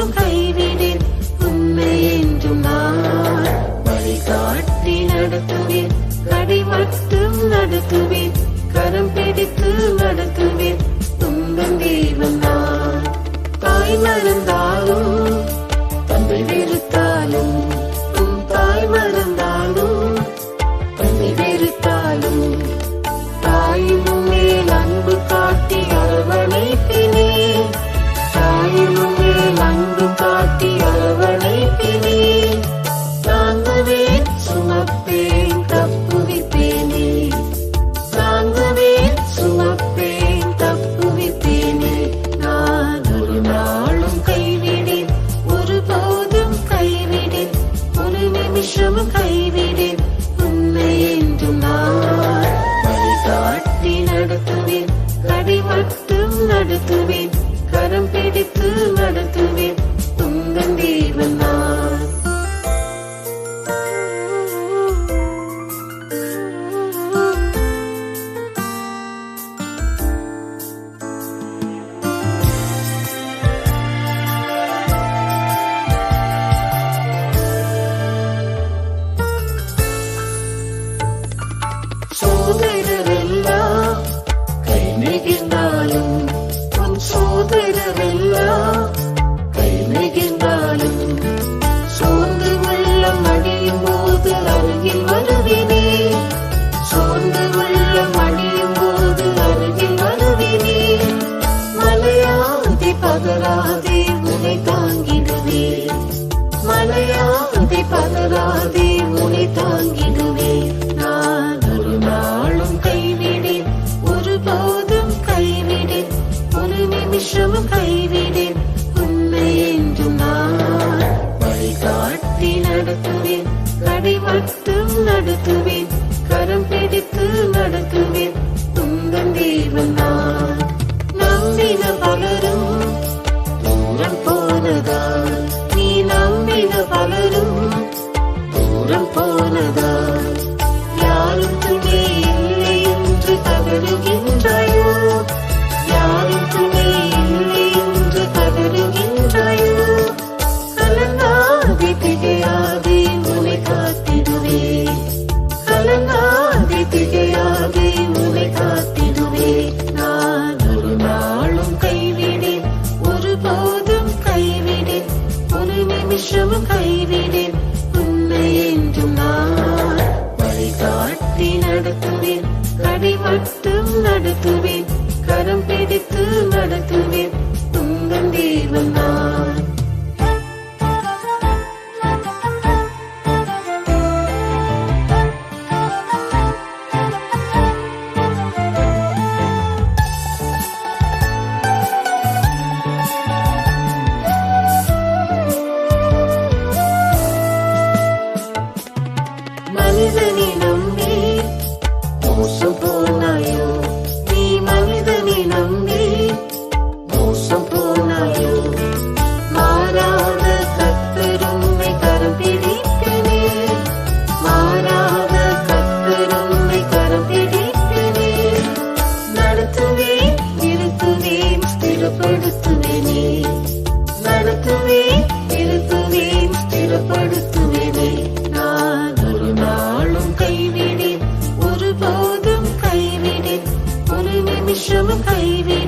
buhay சோதரரெல்லாம் கை நெகிழ்ந்தாலும் உன் சோதரரெல்லாம் கை நெகிழ்ந்தாலும் சோர்ந்து உள்ளம் அடியும் போது அருகில் வருவினே. சோர்ந்து உள்ளம் அடியும் போது அருகில் வருவினே. மலையாதி பதராதே உனை தாங்கிடுவே. மலையாதி பதராதே உனை தாங்கி சந்தோஷமும் கைவிடேன். உண்மை என்றும் நான். வழிகாட்டி நடத்துவேன். நடை மட்டும் நடத்துவேன். கரம் பிடித்து நடத்துவேன். உங்கள் தேவன் நான். நம்பின பலரும் தூரம் போனதால். நீ நம்பின பலரும் தூரம் போனதால். யாரும் துணை இல்லை என்று தவறுகின்றாய். வருஷமும் கைவிடேன். உண்மை என்றும் நான் வழிகாட்டி நடத்துவேன். அடிமட்டும் நடத்துவேன். கைவினை நான் ஒரு நாளும் கைவினேன் ஒருபோதும் கைவினேன் ஒரு நிமிஷமும் கைவினேன்